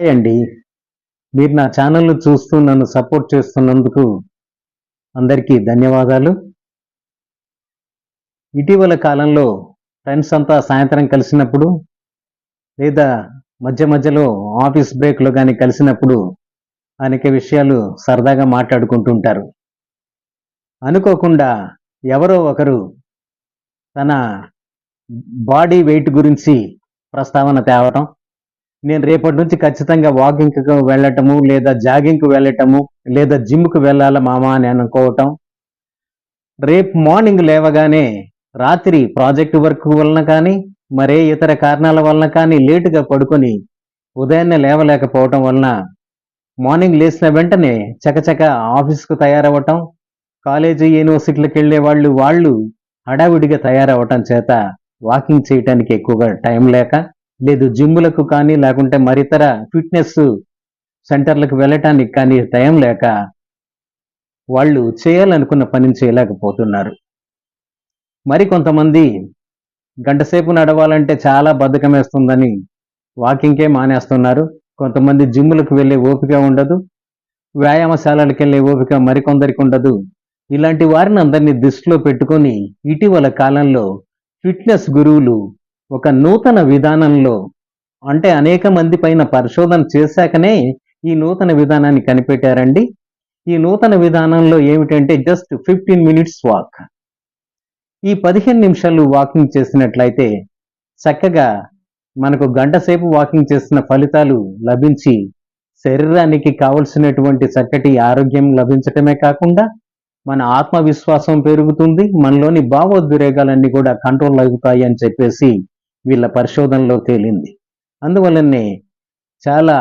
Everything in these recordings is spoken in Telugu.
అండి మీరు నా ఛానల్ను చూస్తూ నన్ను సపోర్ట్ చేస్తున్నందుకు అందరికీ ధన్యవాదాలు. ఇటీవల కాలంలో ఫ్రెండ్స్ అంతా సాయంత్రం కలిసినప్పుడు లేదా మధ్య మధ్యలో ఆఫీస్ బ్రేక్లో కానీ కలిసినప్పుడు అనేక విషయాలు సరదాగా మాట్లాడుకుంటుంటారు. అనుకోకుండా ఎవరో ఒకరు తన బాడీ వెయిట్ గురించి ప్రస్తావన తేవటం నేను రేపటి నుంచి ఖచ్చితంగా వాకింగ్కి వెళ్ళటము లేదా జాగింగ్కి వెళ్ళటము లేదా జిమ్కి వెళ్ళాలా మామా అని అనుకోవటం. రేపు మార్నింగ్ లేవగానే రాత్రి ప్రాజెక్ట్ వర్క్ వలన కానీ మరే ఇతర కారణాల వలన కానీ లేటుగా పడుకొని ఉదయాన్నే లేవలేకపోవటం వలన మార్నింగ్ లేచిన వెంటనే చకచక ఆఫీస్కు తయారవ్వటం కాలేజీ యూనివర్సిటీలకు వెళ్ళే వాళ్ళు వాళ్ళు హడావిడిగా తయారవ్వటం చేత వాకింగ్ చేయటానికి ఎక్కువగా టైం లేక లేదు జిమ్ములకు కానీ లేకుంటే మరితర ఫిట్నెస్ సెంటర్లకు వెళ్ళటానికి కానీ టైం లేక వాళ్ళు చేయాలనుకున్న పనిని చేయలేకపోతున్నారు. మరి కొంతమంది గంటసేపు నడవాలంటే చాలా బద్ధకం వేస్తుందని వాకింగ్కే మానేస్తున్నారు. కొంతమంది జిమ్లకు వెళ్ళే ఓపిక ఉండదు. వ్యాయామశాలలకు వెళ్ళే ఓపిక మరికొందరికి ఉండదు. ఇలాంటి వారిని అందరినీ దృష్టిలో పెట్టుకొని ఇటీవల కాలంలో ఫిట్నెస్ గురువులు ఒక నూతన విధానంలో అంటే అనేక మంది పైన పరిశోధన చేశాకనే ఈ నూతన విధానాన్ని కనిపెట్టారండి. ఈ నూతన విధానంలో ఏమిటంటే జస్ట్ ఫిఫ్టీన్ మినిట్స్ వాక్. ఈ పదిహేను నిమిషాలు వాకింగ్ చేసినట్లయితే చక్కగా మనకు గంట సేపు వాకింగ్ చేసిన ఫలితాలు లభించి శరీరానికి కావలసినటువంటి చక్కటి ఆరోగ్యం లభించటమే కాకుండా మన ఆత్మవిశ్వాసం పెరుగుతుంది మనలోని భావోద్వేగాలన్నీ కూడా కంట్రోల్ అవుతాయి అని చెప్పేసి వీళ్ళ పరిశోధనలో తేలింది. అందువల్లనే చాలా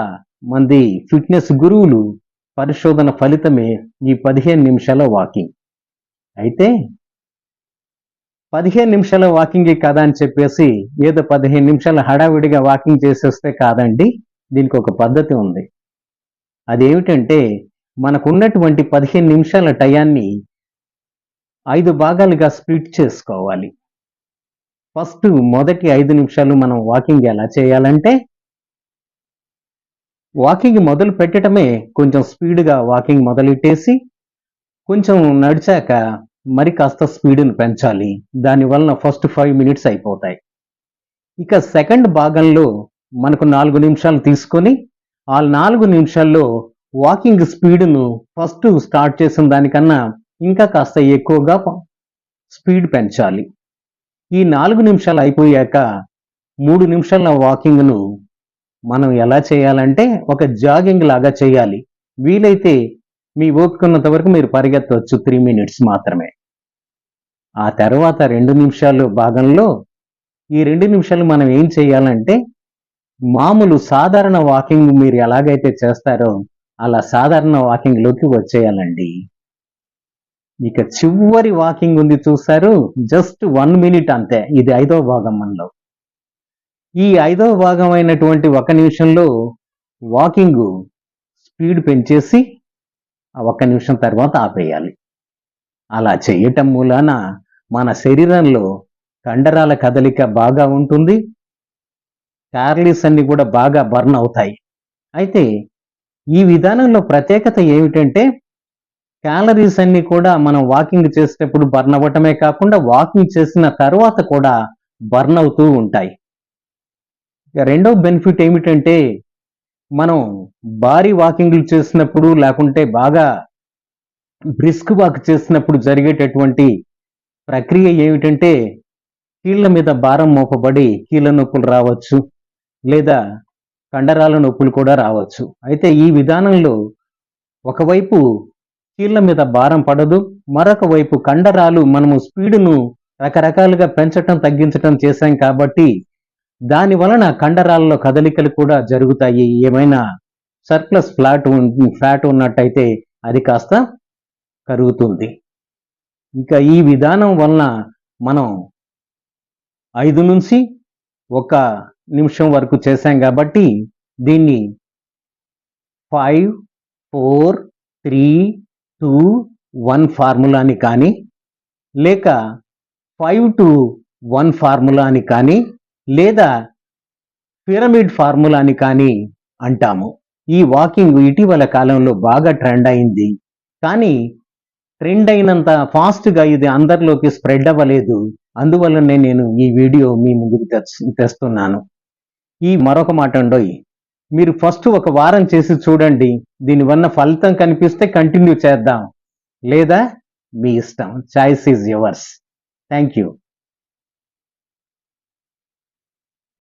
మంది ఫిట్నెస్ గురువులు పరిశోధన ఫలితమే ఈ పదిహేను నిమిషాల వాకింగ్. అయితే పదిహేను నిమిషాల వాకింగ్ కదా అని చెప్పేసి ఏదో పదిహేను నిమిషాలు హడావిడిగా వాకింగ్ చేసేస్తే కాదండి దీనికి ఒక పద్ధతి ఉంది. అదేమిటంటే మనకున్నటువంటి పదిహేను నిమిషాల టయాన్ని ఐదు భాగాలుగా స్ప్లిట్ చేసుకోవాలి. ఫస్ట్ మొదటి ఐదు నిమిషాలు మనం వాకింగ్ ఎలా చేయాలంటే వాకింగ్ మొదలు పెట్టడమే కొంచెం స్పీడ్గా వాకింగ్ మొదలెట్టేసి కొంచెం నడిచాక మరి కాస్త స్పీడ్ని పెంచాలి. దానివలన ఫస్ట్ ఫైవ్ మినిట్స్ అయిపోతాయి. ఇక సెకండ్ భాగంలో మనకు నాలుగు నిమిషాలు తీసుకొని ఆ నాలుగు నిమిషాల్లో వాకింగ్ స్పీడ్ను ఫస్ట్ స్టార్ట్ చేసిన దానికన్నా ఇంకా కాస్త ఎక్కువగా స్పీడ్ పెంచాలి. ఈ నాలుగు నిమిషాలు అయిపోయాక మూడు నిమిషాల వాకింగ్ను మనం ఎలా చేయాలంటే ఒక జాగింగ్ లాగా చేయాలి. వీలైతే మీ ఓపికన్నంత వరకు మీరు పరిగెత్తవచ్చు త్రీ మినిట్స్ మాత్రమే. ఆ తర్వాత రెండు నిమిషాలు భాగంలో ఈ రెండు నిమిషాలు మనం ఏం చేయాలంటే మామూలు సాధారణ వాకింగ్ మీరు ఎలాగైతే చేస్తారో అలా సాధారణ వాకింగ్లోకి వచ్చేయాలండి. ఇక చివరి వాకింగ్ ఉంది చూసారు జస్ట్ వన్ మినిట్ అంతే. ఇది ఐదవ భాగం మనలో. ఈ ఐదవ భాగం అయినటువంటి ఒక నిమిషంలో వాకింగ్ స్పీడ్ పెంచేసి ఆ ఒక్క నిమిషం తర్వాత ఆపేయాలి. అలా చేయటం మూలాన మన శరీరంలో కండరాల కదలిక బాగా ఉంటుంది. కార్లీస్ అన్ని కూడా బాగా బర్న్ అవుతాయి. అయితే ఈ విధానంలో ప్రత్యేకత ఏమిటంటే క్యాలరీస్ అన్ని కూడా మనం వాకింగ్ చేసేటప్పుడు బర్న్ అవ్వటమే కాకుండా వాకింగ్ చేసిన తర్వాత కూడా బర్న్ అవుతూ ఉంటాయి. రెండో బెనిఫిట్ ఏమిటంటే మనం భారీ వాకింగ్లు చేసినప్పుడు లేకుంటే బాగా బ్రిస్క్ వాక్ చేసినప్పుడు జరిగేటటువంటి ప్రక్రియ ఏమిటంటే కీళ్ళ మీద భారం మోపబడి కీళ్ళ నొప్పులు రావచ్చు లేదా కండరాల నొప్పులు కూడా రావచ్చు. అయితే ఈ విధానంలో ఒకవైపు కీళ్ళ మీద భారం పడదు. మరొక వైపు కండరాలు మనము స్పీడును రకరకాలుగా పెంచటం తగ్గించటం చేశాం కాబట్టి దాని వలన కండరాలలో కదలికలు కూడా జరుగుతాయి. ఏమైనా సర్ప్లస్ ఫ్లాట్ ఫ్యాట్ ఉన్నట్టయితే అది కాస్త కరుగుతుంది. ఇక ఈ విధానం వలన మనం ఐదు నుంచి ఒక నిమిషం వరకు చేశాం కాబట్టి దీన్ని five four three two one ఫార్ములాని కానీ లేక ఫైవ్ టు వన్ ఫార్ములా అని కానీ లేదా పిరమిడ్ ఫార్ములాని కానీ అంటాము. ఈ వాకింగ్ ఇటీవల కాలంలో బాగా ట్రెండ్ అయింది. కానీ ట్రెండ్ అయినంత ఫాస్ట్గా ఇది అందరిలోకి స్ప్రెడ్ అవ్వలేదు. అందువల్లనే నేను ఈ వీడియో మీ ముందుకు తెస్తున్నాను. ఈ మరొక మాట ఉండోయి మీరు ఫస్ట్ ఒక వారం చేసి చూడండి. దీనివల్ల ఫలితం కనిపిస్తే కంటిన్యూ చేద్దాం. లేదా మీ ఇష్టం. Choice is yours thank you